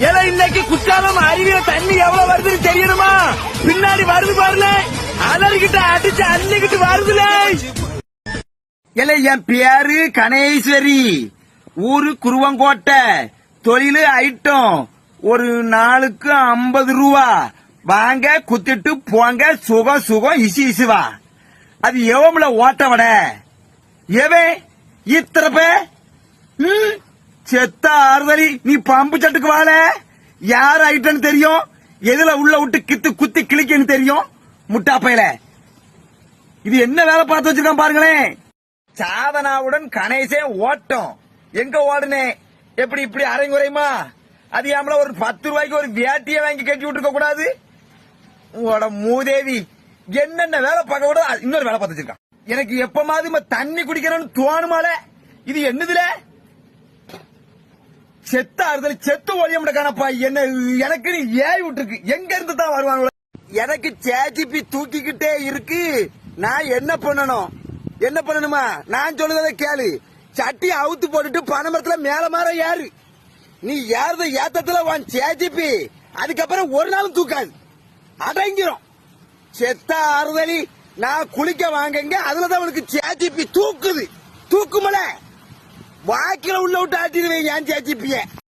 ஏல இன்னைக்கு குற்றாலம் அருவியில தண்ணி எவ்வளவு வருதுன்னு தெரியணுமா? பின்னாடி வருது பாருல அலறிக்கிட்டு அடிச்சு அள்ளிக்கிட்டு வருதுல. இல்ல என் பேரு கணேஸ்வரி. ஊரு குருவங்கோட்டை. தொழிலு ஐட்டம். ஒரு நாளுக்கு ஐம்பது ரூபா. வாங்க குத்திட்டு போங்க. சுகம் சுகம் இசி இசுவா. அது எவம்ல ஓட்டவட எவன்? இத்திரப்ப ம், செத்த ஆறுதலி நீ பம்பு சட்டுக்கு வாழ. யார் ஐட்டன்னு தெரியும். எதுல உள்ள விட்டு கித்து குத்தி கிளிக்கன்னு தெரியும். முட்டாப்பையில. இது என்ன வேலை பார்த்து வச்சிருக்கான் பாருங்களேன். சாதனாவுடன் கணேசன் ஓட்டம். எங்க ஓடுனே? எப்படி இப்படி அரைங்குறையுமா அது ஏமல ஒரு பத்து ரூபாய்க்கு ஒரு வேட்டியை வாங்கி கட்டி விட்டுருக்க கூடாது? உங்களோட மூதேவி. என்னென்ன வேலை பார்க்க கூட இன்னொரு வேலை பார்த்து வச்சிருக்கான். எனக்கு எப்பமாவது இம்ம தண்ணி குடிக்கணும்னு தோணுமால? இது என்னதுல? செத்த ஆறுதல் செத்து ஒழிய கணப்பா என்ன எனக்கு நீ ஏய் விட்டுருக்கு. எங்க இருந்து தான் வருவாங்க எனக்கு சேஜிபி தூக்கிக்கிட்டே இருக்கு. நான் என்ன பண்ணணும்? என்ன பண்ணணுமா? நான் சொல்லுறத கேளு. சட்டி அவுத்து போட்டுட்டு பனைமரத்துல மேல மாற யாரு நீ யாரத ஏத்தத்துல வான் சேஜிபி அதுக்கப்புறம் ஒரு நாளும் தூக்காது. அடங்கிரும். செத்த ஆறுதலி நான் குளிக்க வாங்கங்க. அதுலதான் உனக்கு சேஜிபி தூக்கு. ബാക്കിയുള്ള ഉള്ളോട്ട് ആറ്റിരുവേ ഞാൻ ചേച്ചിപ്പിയേ